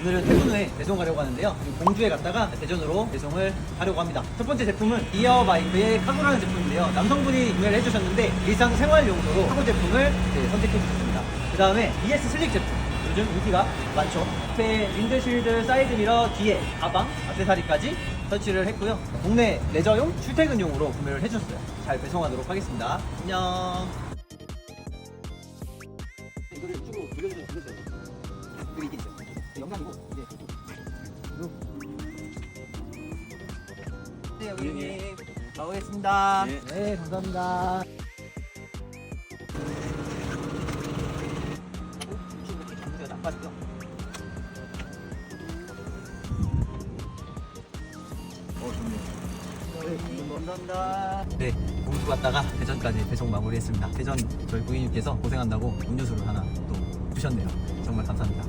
오늘은 후에 배송 가려고 하는데요. 공주에 갔다가 대전으로 배송을 하려고 합니다. 첫 번째 제품은 기어바이크의 카고라는 제품인데요. 남성분이 구매를 해주셨는데 일상 생활 용도로 카고 제품을 선택해 주셨습니다. 그 다음에 ES 슬릭 제품. 요즘 인기가 많죠. 앞에 윈드실드 사이드 미러 뒤에 가방, 액세서리까지 설치를 했고요. 국내 레저용 출퇴근용으로 구매를 해줬어요. 잘 배송하도록 하겠습니다. 안녕. 이거를 이쪽으로 돌려주셔도 되겠어요. 여기 이게 있어요. 영상이고 이제 네, 가보겠습니다. 네. 네, 감사합니다. 어, 좋네요. 감사합니다. 네, 공주 갔다가 대전까지 배송 마무리했습니다. 대전 저희 고객님께서 고생한다고 음료수를 하나 또 주셨네요. 정말 감사합니다.